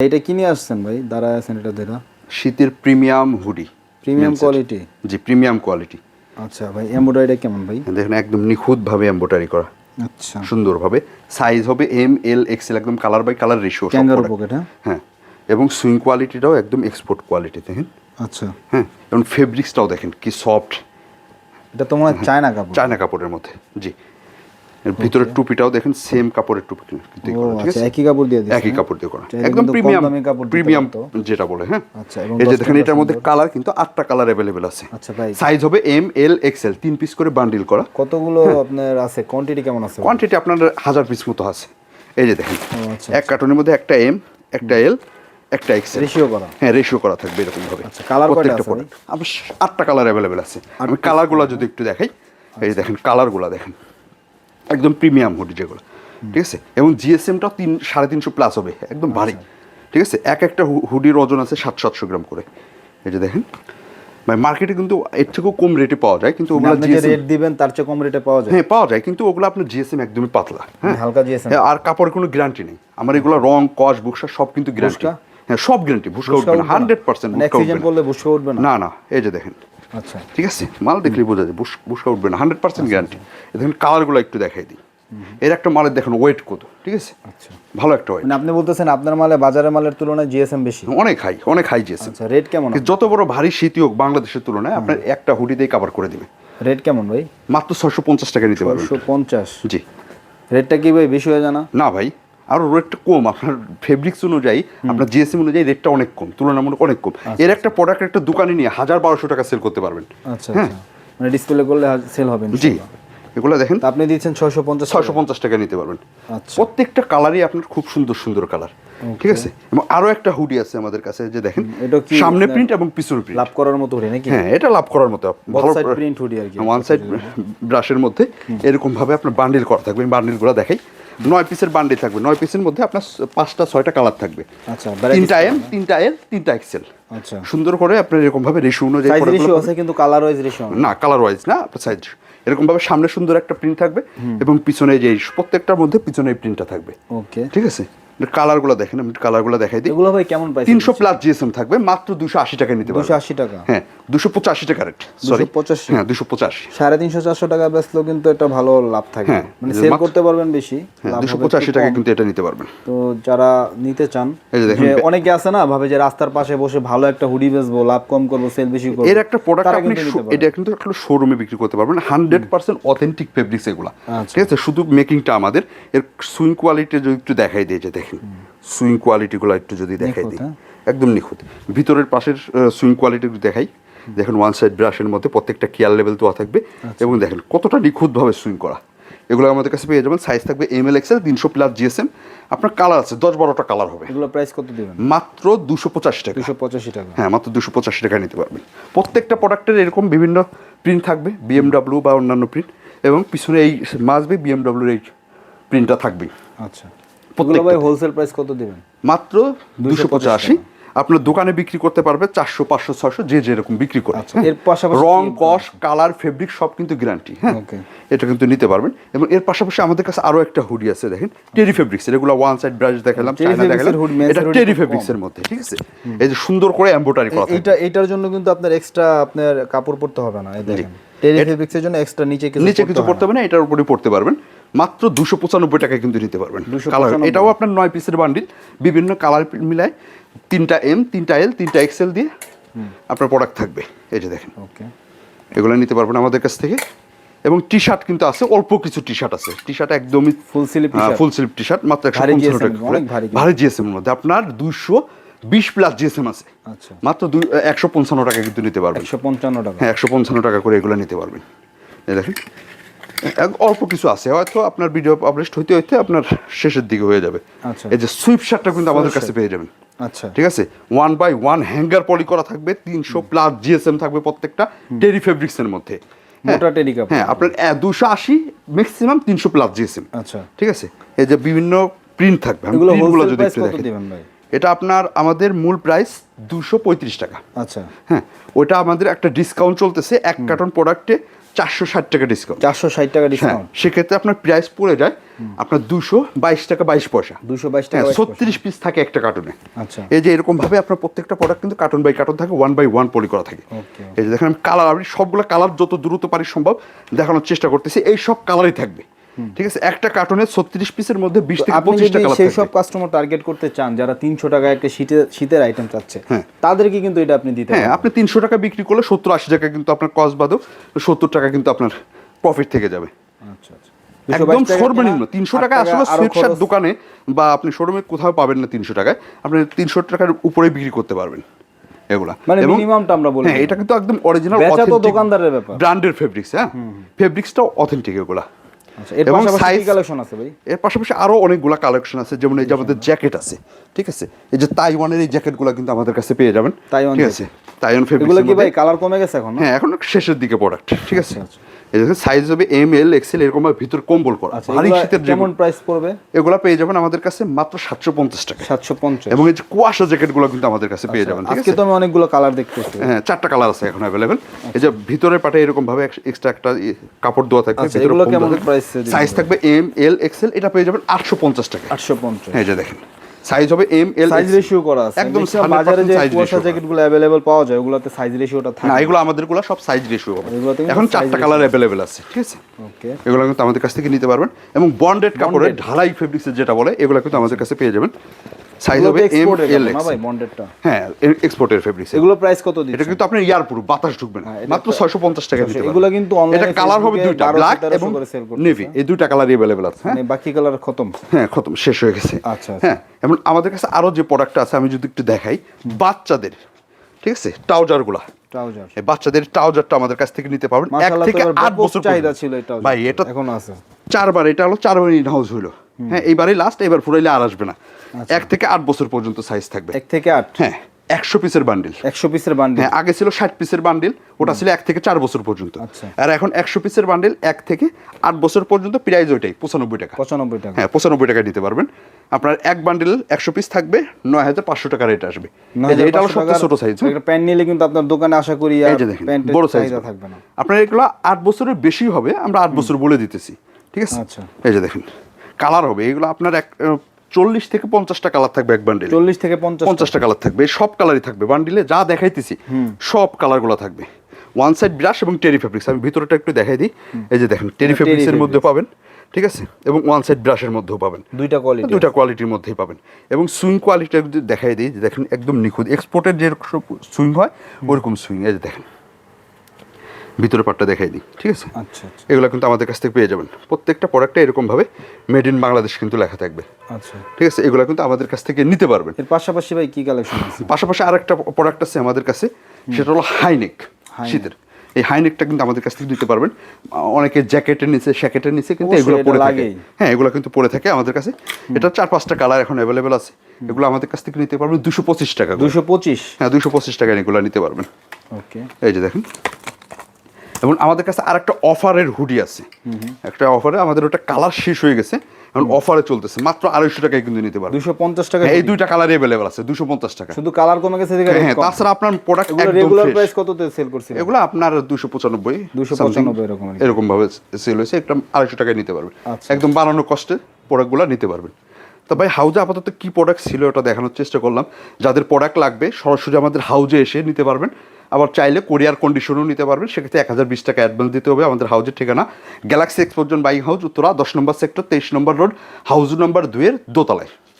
এটা কিনে আসছেন ভাই? দাঁড়ায় আছেন এটা দেরা শীতের প্রিমিয়াম হুডি। প্রিমিয়াম কোয়ালিটি জি প্রিমিয়াম কোয়ালিটি আচ্ছা ভাই এমব্রয়ডারিটা কেমন ভাই? দেখেন একদম নিখুঁতভাবে এম্বোটারি করা। আচ্ছা। সুন্দরভাবে। সাইজ হবে এম এল এক্সেল একদম colour by colour ratio kangaroo pocket হ্যাঁ? হ্যাঁ। এবং সুইং কোয়ালিটিটাও একদম এক্সপোর্ট কোয়ালিটি দেখেন আচ্ছা। হ্যাঁ এবং ফেব্রিক্সটাও দেখেন কি সফট এটা তো মনে হয় চায়না কাপড়। চায়না কাপড়ের মধ্যে জি। এর ভিতরের টুপিটাও দেখেন সেম কাপড়ের টুপি কিন্তু ঠিক আচ্ছা আছে? একই কাপড় দিয়ে একই কাপড় দিয়ে করা। একদম প্রিমিয়াম প্রিমিয়াম যেটা বলে হ্যাঁ? আচ্ছা, এই যে দেখেন এটার মধ্যে কালার কিন্তু আটটা কালার অ্যাভেলেবেল আছে। আচ্ছা ভাই। সাইজ হবে এম এল তিন পিস করে বান্ডিল করা। কতগুলো হ্যাঁ। আপনার আছে? কোয়ান্টিটি কেমন আছে? কোয়ান্টিটি আপনার হাজার পিস মতো আছে। এই যে দেখেন আচ্ছা এক কার্টনের মধ্যে একটা এম একটা এল একটা এক্সেল রেশিও করা। হ্যাঁ রেশিও করা থাকবে এরকম ভাবে। আচ্ছা, colour কয়টা আছে আমার আটটা কালার অ্যাভেলেবেল আছে। আমি কালারগুলো যদি একটু দেখাই এই দেখেন কালারগুলো দেখেন। একদম প্রিমিয়াম হুডি যেগুলো ঠিক আছে? এবং জিএসএমটাও তিন সাড়ে তিনশো প্লাস হবে একদম ভারী। আচ্ছা। ঠিক আছে? এক একটা হুডির ওজন আছে সাত সাতশো গ্রাম করে। এই যে দেখেন মানে মার্কেটে কিন্তু এর থেকেও কম রেটে পাওয়া যায় কিন্তু ওগুলো যে রেট দিবেন তার চেয়ে কম রেটে পাওয়া যায়? হ্যাঁ পাওয়া যায় কিন্তু ওগুলো আপনার জিএসএম একদমই পাতলা হ্যাঁ? হালকা জিএসএম। হ্যাঁ, আর কাপড়ের কোনো গ্যারান্টি নেই। আমার এগুলো রং কস বুকসা সব কিন্তু গ্যারান্টি হ্যাঁ সব গ্যারান্টি ভুসকা উঠবে না হান্ড্রেড পার্সেন্ট মানে করলে বুঝতে উঠবে না না এই যে দেখেন আচ্ছা। ঠিক আছে? মাল দেখলে বোঝা যায় বুস- বুসকা উঠবে না। হান্ড্রেড পার্সেন্ট গ্যারান্টি দেখেন কালারগুলো একটু দেখাই দিই। এর একটা মালের দেখেন ওয়েট কত ঠিক আছে? আচ্ছা। ভালো একটা ওয়েট মানে আপনি বলতেছেন আপনার মালে বাজারের মালের তুলনায় জিএসএম বেশি। অনেক হাই অনেক হাই জিএসএম আচ্ছা রেট কেমন যত বড় ভারী শীতই হোক বাংলাদেশের তুলনায় আপনার একটা হুডিতেই কাভার করে দিবে। রেট কেমন ভাই? মাত্র ছশো পঞ্চাশ টাকা নিতে পারবেন। দুশো পঞ্চাশ। জি। রেটটা কি ভাই বেশি হয়ে জানা না ভাই। আরও রেটটা কম। আপনার ফেব্রিক্স অনুযায়ী আপনার জিএসএম অনুযায়ী রেটটা অনেক কম তুলনামূলক অনেক কম। এর একটা প্রোডাক্ট একটা দোকানে নিয়ে হাজার বারোশো টাকা সেল করতে পারবেন। আচ্ছা আচ্ছা। মানে ডিসপ্লে করলে সেল হবে হ্যাঁ। জি এগুলো দেখেন আপনি দিচ্ছেন ছয়শো পঞ্চাশ ছয়শো পঞ্চাশ টাকা নিতে পারবেন। আচ্ছা। প্রত্যেকটা কালারই আপনার খুব সুন্দর সুন্দর কালার। ঠিক আছে? এবং আরও একটা হুডি আছে আমাদের কাছে যে দেখেন সামনে প্রিন্ট এবং পিছনে প্রিন্ট লাভ করার মতো হয়ে নাকি? হ্যাঁ এটা লাভ করার মতো। Side print hoodie আর কি। ওয়ান সাইড ব্রাশের মধ্যে এরকম ভাবে আপনার বান্ডিল করা থাকবে। বান্ডিল বান্ডিলগুলো দেখাই। নয় পিসের বান্ডিল থাকবে। নয় পিসের মধ্যে আপনার পাঁচটা ছয়টা কালার থাকবে। আচ্ছা তিনটা এম তিনটা এল তিনটা এক্সেল আচ্ছা। সুন্দর করে আপনার এরকম ভাবে রেশু অনুযায়ী আছে কিন্তু কালার ওয়াইজ রেশিও না? কালার ওয়াইজ না আপনার সাইজ এরকম ভাবে সামনে সুন্দর একটা প্রিন্ট থাকবে এবং পিছনে যে প্রত্যেকটার মধ্যে পিছনে প্রিন্টটা থাকবে। ওকে। ঠিক আছে? কালারগুলো দেখেন আমি কালারগুলো দেখাই দিই। এগুলো ভাই কেমন প্রাইস তিনশো প্লাস জিএসএম থাকবে মাত্র দুশো আশি টাকা নিতে দুশো পারবেন আশি টাকা। হ্যাঁ। দুশো পঁচাশি টাকা রেট সরি 285 হ্যাঁ দুশো পঁচাশি। সাড়ে তিনশো চারশো টাকা বেচলেও কিন্তু একটা ভালো লাভ থাকে। হ্যাঁ, মানে সেল করতে পারবেন বেশি হ্যাঁ দুশো পঁচাশি টাকা কিন্তু এটা নিতে পারবেন। তো যারা নিতে চান অনেকে আছে না ভাবে যে রাস্তার পাশে বসে ভালো একটা হুডি বেচবো লাভ কম করব সেল বেশি করব এর একটা প্রোডাক্ট আপনি। এটা কিন্তু একটা শোরুমে বিক্রি করতে পারবেন। হান্ড্রেড পার্সেন্ট অথেন্টিক ফেব্রিক্স এগুলা। আচ্ছা। ঠিক আছে? শুধু মেকিংটা আমাদের। এর সুইং কোয়ালিটি যদি একটু দেখাই দিয়ে যে দেখেন সুইং কোয়ালিটিগুলো একটু যদি দেখাই দিই। হ্যাঁ? একদম নিখুঁত। ভিতরের পাশের সুইং কোয়ালিটি একটু দেখাই। দেখেন ওয়ান সাইড ব্রাশের মধ্যে প্রত্যেকটা কেয়ার লেভেল দেওয়া থাকবে আচ্ছা। এবং দেখেন কতটা নিখুঁতভাবে সুইং করা। এগুলো আমাদের কাছে পেয়ে যাবেন সাইজ থাকবে এম এল এক্সেল তিনশো প্লাস জিএসএম আপনার কালার আছে দশ বারোটা কালার হবে। এগুলো প্রাইস কত দেবেন? মাত্র দুশো পঁচাশি টাকা। দুশো পঁচাশি টাকা। হ্যাঁ মাত্র দুশো পঁচাশি টাকা নিতে পারবেন। প্রত্যেকটা প্রোডাক্টের এরকম বিভিন্ন প্রিন্ট থাকবে বিএমডাব্লিউ বা অন্যান্য প্রিন্ট এবং পিছনে এই মাসবে বিএমডাব্লিউর এই প্রিন্টটা থাকবে আচ্ছা। ভাই হোলসেল প্রাইস কত দেবেন? মাত্র দুশো পঁচাশি আপনার দোকানে বিক্রি করতে পারবে চারশো পাঁচশো ছশো যে যেরকম বিক্রি করে। আচ্ছা, হ্যাঁ। এর পাশাপাশি রং কস কালার ফেব্রিক সব কিন্তু গ্যারান্টি। হ্যাঁ এটা কিন্তু নিতে পারবেন। এবং এর পাশাপাশি আমাদের কাছে আরও একটা হুডি আছে দেখেন। টেরি ফেব্রিক্স এগুলো ওয়ান সাইড ব্রাশ দেখালাম চায়না এটা টেরি ফেব্রিক্স এর মধ্যে ঠিক আছে? এই যে সুন্দর করে এম্বোটারি করা এটা এটার জন্য কিন্তু আপনার এক্সট্রা আপনার কাপড় পরতে হবে না এই দেখেন। টেরি ফেব্রিক্সের জন্য এক্সট্রা নিচে কিছু নিচে কিছু পরতে পড়তে হবে না এটার উপরে পড়তে পারবেন। মাত্র দুশো পঁচানব্বই টাকায় কিন্তু নিতে পারবেন। কালার এটাও আপনার নয় পিসের বান্ডিল বিভিন্ন কালার মিলায় তিনটা এম তিনটা এল তিনটা এক্সেল দিয়ে আপনার প্রোডাক্ট থাকবে। এই যে দেখেন। ওকে এগুলো নিতে পারবেন আমাদের কাছ থেকে। এবং টি শার্ট কিন্তু আছে অল্প কিছু টি শার্ট আছে। টি শার্ট একদমই full sleeve full sleeve T shirt মাত্র একশো ভারী টাকা জিএসএম মধ্যে। আপনার দুশো বিশ প্লাস জিএসএম আছে। আচ্ছা। মাত্র দুই একশো পঞ্চান্ন টাকা কিন্তু নিতে পারবেন। একশো পঞ্চান্ন টাকা। হ্যাঁ একশো পঞ্চান্ন টাকা করে এগুলো নিতে পারবেন। এই দেখেন। অল্প কিছু আছে হয়তো আপনার ভিডিও পাবলিশ হইতে হইতে আপনার শেষের দিকে হয়ে যাবে। আচ্ছা। এই যে সুইপ শার্টটা কিন্তু আমাদের কাছে পেয়ে যাবেন। আচ্ছা। ঠিক আছে? One by one hanger poly করা থাকবে তিনশো প্লাস জিএসএম থাকবে প্রত্যেকটা টেরি ফেব্রিক্স এর মধ্যে। হ্যাঁ, মোটা হ্যাঁ আপনার দুশো আশি ম্যাক্সিমাম তিনশো প্লাস জিএসএম আচ্ছা। ঠিক আছে? এই যে বিভিন্ন প্রিন্ট থাকবে। এগুলো যদি একটু ভাই? এটা আপনার আমাদের মূল প্রাইস দুশো পঁয়ত্রিশ টাকা। আচ্ছা। হ্যাঁ ওটা আমাদের একটা ডিসকাউন্ট চলতেছে এক কার্টন প্রোডাক্টে চারশো ষাট টাকা ডিসকাউন্ট চারশো ষাট টাকা হ্যাঁ ডিসকাউন্ট সেক্ষেত্রে আপনার প্রাইস পড়ে যায় আপনার দুশো বাইশ টাকা বাইশ পয়সা। দুশো বাইশ টাকা হ্যাঁ 22 পয়সা। ছত্রিশ পিস থাকে একটা কার্টুনে আচ্ছা। এই যে এরকম ভাবে আপনার প্রত্যেকটা প্রোডাক্ট কিন্তু কার্টুন বাই কার্টুন থাকে ওয়ান বাই ওয়ান পলি করা থাকে। এই যে দেখেন কালার আপনি সবগুলো কালার যত দ্রুত পারি সম্ভব দেখানোর চেষ্টা করতেছি এই সব কালারই থাকবে। ঠিক আছে একটা কার্টুনে ছত্রিশ পিসের মধ্যে বিশ থেকে যদি কালার সেই সব কাস্টমার টার্গেট করতে চান যারা তিনশো টাকা একটা শীতের শীতের আইটেম চাচ্ছে হ্যাঁ। তাদেরকে কিন্তু এটা আপনি দিতে হ্যাঁ আপনি তিনশো টাকা বিক্রি করলে সত্তর আশি টাকা কিন্তু আপনার কস্ট বাদও সত্তর টাকা কিন্তু আপনার প্রফিট থেকে যাবে। আচ্ছা আচ্ছা। একদম সর্বনিম্ন তিনশো টাকা আসলে সুইটশার্ট দোকানে বা আপনি শোরুমে কোথাও পাবেন না তিনশো টাকায় আপনি তিনশো টাকার উপরে বিক্রি করতে পারবেন এগুলা। মানে মিনিমামটা আমরা বলি হ্যাঁ এটা কিন্তু একদম অরিজিনাল দোকানদারের ব্যাপার। ব্র্যান্ডের ফেব্রিক্স হ্যাঁ? ফেব্রিক্সটাও অথেন্টিক এগুলা। এবং সাইজ কালেকশন আছে ভাই? এর পাশাপাশি আরও অনেকগুলো কালেকশন আছে যেমন এই যে আমাদের জ্যাকেট আছে ঠিক আছে? এই যে তাইওয়ানের এই জ্যাকেটগুলো কিন্তু আমাদের কাছে পেয়ে যাবেন তাইওয়ান ঠিক আছে? তাইওয়ান এগুলো কি ভাই কালার কমে গেছে এখন? হ্যাঁ এখন শেষের দিকে প্রোডাক্ট ঠিক আছে? আচ্ছা, এই দেখেন সাইজ হবে এম এল এক্সেল এরকম ভিতর কম্বল করা। আচ্ছা ভারী শীতের যেমন প্রাইস পড়বে? এগুলা পেয়ে যাবেন আমাদের কাছে মাত্র সাতশো পঞ্চাশ টাকা সাতশো পঞ্চাশ। এবং এই যে কুয়াশা জ্যাকেটগুলো কিন্তু আমাদের কাছে পেয়ে যাবেন ঠিক আজকে তো আমি অনেকগুলো কালার দেখতেছি। হ্যাঁ চারটা কালার আছে এখন অ্যাভেলেবেল এই যে ভিতরের পাটে এরকম ভাবে এক্সট্রা একটা কাপড় দেওয়া থাকবে আচ্ছা, এগুলো কেমন দিবেন? সাইজ থাকবে এম এল এক্সেল এটা পেয়ে যাবেন আটশো পঞ্চাশ টাকা আটশো পঞ্চাশ। হ্যাঁ যে দেখেন। সাইজ হবে এম এল সাইজ রেশিও করা আছে। একদম দেখছিলাম 100% বাজারে যে কুয়াশা জ্যাকেটগুলো अवेलेबल পাওয়া যায় ওগুলোতে সাইজ রেশিওটা থাকে না এগুলো আমাদেরগুলো সব সাইজ রেশিও হবে। এখন চারটা কালার अवेलेबल আছে ঠিক আছে? ওকে এগুলো কিন্তু আমাদের কাছ থেকে নিতে পারবেন। এবং বন্ডেড কাপড়ের ঢালাই ফেব্রিক্সের যেটা বলে এগুলো কিন্তু আমাদের কাছে পেয়ে যাবেন। সাইজ হবে এম এল বন্ডেডটা হ্যাঁ এক্সপোর্টের ফেব্রিক্স এগুলো প্রাইস কত এটা কিন্তু আপনার ইয়ার পুরো বাতাস ঢুকবে না। হ্যাঁ, মাত্র ছয়শো পঞ্চাশ টাকা দিতে এগুলো কিন্তু এটা কালার হবে দুইটা ব্ল্যাক এবং। নেভি এই দুইটা কালারই অ্যাভেলেবেল আছে হ্যাঁ? মানে বাকি কালার খতম। হ্যাঁ খতম শেষ হয়ে গেছে। আচ্ছা, আচ্ছা। হ্যাঁ এবং আমাদের কাছে আরও যে প্রোডাক্ট আছে আমি যদি একটু দেখাই বাচ্চাদের ঠিক আছে? ট্রাউজারগুলা। ট্রাউজার এই বাচ্চাদের ট্রাউজারটা আমাদের কাছ থেকে নিতে পারবেন। এক থেকে আট বছর চাহিদা ছিল এটা ভাই এটা এখন আছে। চারবার এটা হলো চারবার ইন হাউস হইল। হ্যাঁ এইবারই লাস্ট এবার ফুরাইলে আর আসবে না। আচ্ছা। এক থেকে আট বছর পর্যন্ত সাইজ থাকবে। এক থেকে আট? হ্যাঁ একশো পিসের বান্ডিল একশো পিসের বান্ডিল হ্যাঁ আগে ছিল ষাট পিসের বান্ডিল ওটা ছিল এক থেকে চার বছর পর্যন্ত। আচ্ছা। আর এখন একশো পিসের বান্ডিল এক থেকে আট বছর পর্যন্ত প্রাইস ওইটাই পঁচানব্বই টাকা। পঁচানব্বই টাকা। হ্যাঁ পঁচানব্বই টাকা দিতে পারবেন। আপনার এক বান্ডিল একশো পিস থাকবে নয় হাজার পাঁচশো টাকা রেট আসবে। এটা হলো সবচেয়ে ছোট সাইজ প্যান্ট নিলে কিন্তু আপনার দোকানে আশা করি বড় সাইজ থাকবে না। আপনার এগুলো আট বছরের বেশি হবে আমরা আট বছর বলে দিতেছি ঠিক আছে? আচ্ছা। এই যে দেখেন। কালার হবে। এগুলো আপনার এক চল্লিশ থেকে পঞ্চাশটা কালার থাকবে এক বান্ডিল চল্লিশ থেকে পঞ্চাশটা। কালার থাকবে। সব কালারই থাকবে। বান্ডিলে যা দেখাইতেছি সব কালারগুলো থাকবে। ওয়ান সাইড ব্রাশ এবং টেরি ফেব্রিক্স আমি ভিতরটা একটু দেখাই দিই। এই যে দেখেন টেরি ফেব্রিক্সের মধ্যে পাবেন ঠিক আছে? এবং ওয়ান সাইড ব্রাশের মধ্যেও পাবেন। দুইটা কোয়ালিটি দুইটা কোয়ালিটির মধ্যেই পাবেন। এবং সুইং কোয়ালিটিটা যদি দেখাই দিই যে দেখেন একদম নিখুঁত। এক্সপোর্টের যে সুইং হয় ওরকম সুইং এই যে দেখেন ভিতরে পাটটা দেখাই দিই ঠিক আছে? আচ্ছা আচ্ছা। এগুলো কিন্তু আমাদের কাছ থেকে পেয়ে যাবেন। প্রত্যেকটা প্রোডাক্টে এরকমভাবে মেড ইন বাংলাদেশ কিন্তু লেখা থাকবে। আচ্ছা। ঠিক আছে? এগুলো কিন্তু আমাদের কাছ থেকে নিতে পারবেন। এর পাশাপাশি ভাই কি কালেকশন আছে? পাশাপাশি আরেকটা প্রোডাক্ট আছে আমাদের কাছে সেটা হলো হাইনেক শীতের। এই হাইনেকটা কিন্তু আমাদের কাছ থেকে নিতে পারবেন। অনেকে জ্যাকেটের নিচে শ্যাকেটের নিচে কিন্তু এগুলো পরে থাকে। হ্যাঁ এগুলো কিন্তু পরে থাকে আমাদের কাছে। এটা চার পাঁচটা কালার এখন অ্যাভেলেবেল আছে। এগুলো আমাদের কাছ থেকে নিতে পারবেন দুশো পঁচিশ টাকা। দুশো পঁচিশ? হ্যাঁ দুশো পঁচিশ টাকা এগুলো নিতে পারবেন। ওকে। এই যে দেখেন। এবং আমাদের কাছে আরেকটা অফারের হুডি আছে। একটা অফারে আমাদের ওটা কালার শেষ হয়ে গেছে এখন অফারে চলতেছে। মাত্র আড়াইশো টাকায় কিন্তু নিতে পারবেন দুশো পঞ্চাশ টাকা হ্যাঁ, এই দুইটা কালার অ্যাভেলেবেল আছে দুশো পঞ্চাশ টাকা। শুধু কালার কমে গেছে হ্যাঁ তাছাড়া আপনার প্রোডাক্ট রেগুলার। প্রাইস কততে সেল করছে? এগুলো আপনার দুশো পঁচানব্বই 295 এরকম এরকম ভাবে সেল হয়েছে একটা আড়াইশো টাকায় নিতে পারবেন আচ্ছা। একদম বানানো কষ্টে প্রোডাক্টগুলো নিতে পারবেন। তো ভাই হাউজে আপাতত কী প্রোডাক্ট ছিল ওটা দেখানোর চেষ্টা করলাম। যাদের প্রোডাক্ট লাগবে, সরাসরি আমাদের হাউজে এসে নিতে পারবেন। আবার চাইলে কোরিয়ার কন্ডিশনও নিতে পারবেন। সেক্ষেত্রে এক হাজার বিশ টাকা অ্যাডভান্স দিতে হবে আমাদের হাউজের ঠিকানা। গ্যালাক্সি এক্সপোর্জন বাইং হাউস উত্তরা, দশ নম্বর সেক্টর তেইশ নম্বর রোড হাউজ নম্বর দুয়ের দোতলায়।